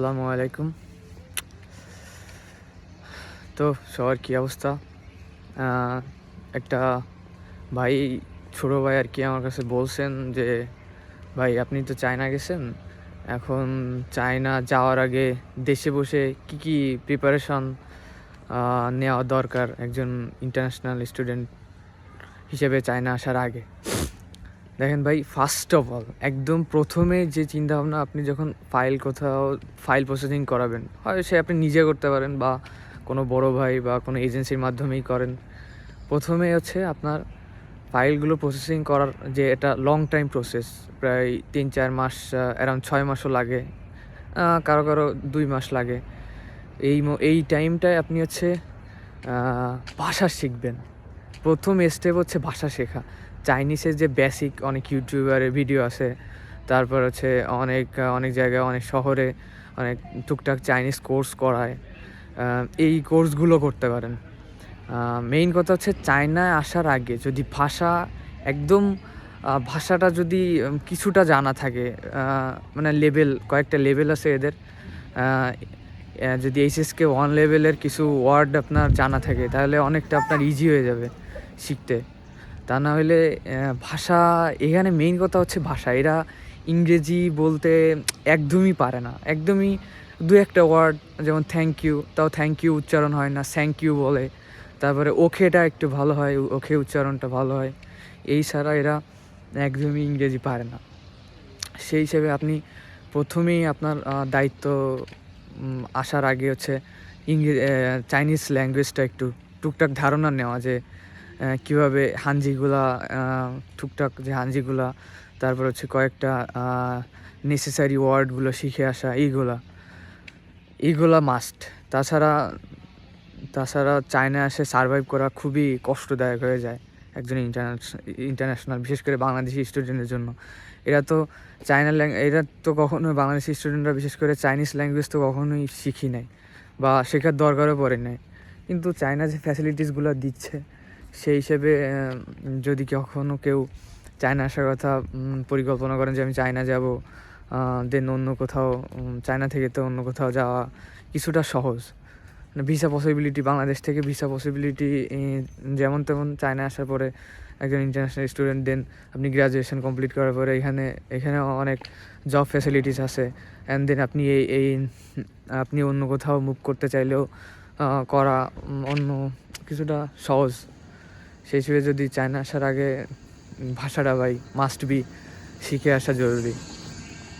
আসসালামু আলাইকুম। তো সবার কী অবস্থা? একটা ভাই, ছোটো ভাই আর কি আমার কাছে বলছেন যে, ভাই, আপনি তো চায়না গেছেন। এখন চায়না যাওয়ার আগে দেশে বসে কি কি প্রিপারেশন নেওয়া দরকার একজন ইন্টারন্যাশনাল স্টুডেন্ট হিসেবে চায়না আসার আগে? দেখেন ভাই ফার্স্ট অফ অল একদম প্রথমে যে চিন্তা ভাবনা আপনি যখন ফাইল কোথাও ফাইল প্রসেসিং করাবেন, হয় সে আপনি নিজে করতে পারেন বা কোনো বড় ভাই বা কোনো এজেন্সির মাধ্যমেই করেন। প্রথমে হচ্ছে আপনার ফাইলগুলো প্রসেসিং করার যে এটা লং টাইম প্রসেস প্রায় তিন, চার মাস অ্যারাউন্ড ছয় মাসও লাগে কারও কারও দুই মাস লাগে। এই এই টাইমটায় আপনি হচ্ছে ভাষা শিখবেন। প্রথম স্টেপ হচ্ছে ভাষা শেখা। চাইনিজের যে বেসিক অনেক ইউটিউবারের ভিডিও আছে, তারপর হচ্ছে অনেক অনেক জায়গায়, অনেক শহরে অনেক টুকটাক চাইনিজ কোর্স করায়। এই কোর্সগুলো করতে পারেন। মেইন কথা হচ্ছে চায়নায় আসার আগে যদি ভাষা একদম ভাষাটা যদি কিছুটা জানা থাকে মানে লেভেল কয়েকটা লেভেল আছে এদের যদি এইচএসকে ওয়ান লেভেলের কিছু ওয়ার্ড আপনার জানা থাকে, তাহলে অনেকটা আপনার ইজি হয়ে যাবে। শিখতে। তা না হলে ভাষা, এখানে মেইন কথা হচ্ছে ভাষা। এরা ইংরেজি বলতে একদমই পারে না। একদমই দু একটা ওয়ার্ড যেমন থ্যাংক ইউ তাও থ্যাংক ইউ উচ্চারণ হয় না থ্যাংক ইউ বলে। তারপরে ওখেটা একটু ভালো হয়, ওখে উচ্চারণটা ভালো হয়। এই ছাড়া এরা একদমই ইংরেজি পারে না। সেই হিসেবে আপনি প্রথমেই আপনার দায়িত্ব আসার আগে হচ্ছে ইংরেজি চাইনিজ ল্যাঙ্গুয়েজটা একটু টুকটাক ধারণা নেওয়া যে কীভাবে হাঞ্জিগুলা টুকটাক যে হাঞ্জিগুলা, তারপর হচ্ছে কয়েকটা নেসেসারি ওয়ার্ডগুলো শিখে আসা, এইগুলা। এইগুলা মাস্ট তাছাড়া তাছাড়া চায়না এসে সার্ভাইভ করা খুবই কষ্টদায়ক হয়ে যায় একজন ইন্টারন্যাশনাল ইন্টারন্যাশনাল বিশেষ করে বাংলাদেশি স্টুডেন্টের জন্য। এরা তো চায়না এরা তো কখনো বাংলাদেশি স্টুডেন্টরা বিশেষ করে চাইনিজ ল্যাঙ্গুয়েজ তো কখনোই শিখি নাই বা শেখার দরকারও পড়ে নাই। কিন্তু চায়না যে ফ্যাসিলিটিসগুলো দিচ্ছে সেই হিসেবে যদি কখনও কেউ চায়না আসার কথা পরিকল্পনা করেন যে আমি চায়না যাব দেন অন্য কোথাও চায়না থেকে তো অন্য কোথাও যাওয়া কিছুটা সহজ। ভিসা পসিবিলিটি বাংলাদেশ থেকে ভিসা পসিবিলিটি যেমন তেমন চায়না আসার পরে একজন ইন্টারন্যাশনাল স্টুডেন্ট দেন আপনি গ্রাজুয়েশন কমপ্লিট করার পরে এখানে এখানে অনেক জব ফ্যাসিলিটিস আছে অ্যান্ড দেন আপনি এই এই, আপনি অন্য কোথাও মুভ করতে চাইলেও করা অন্য কিছুটা সহজ। সেই হিসেবে যদি চায়না আসার আগে ভাষাটা ভাই মাস্ট বি শিখে আসা জরুরি।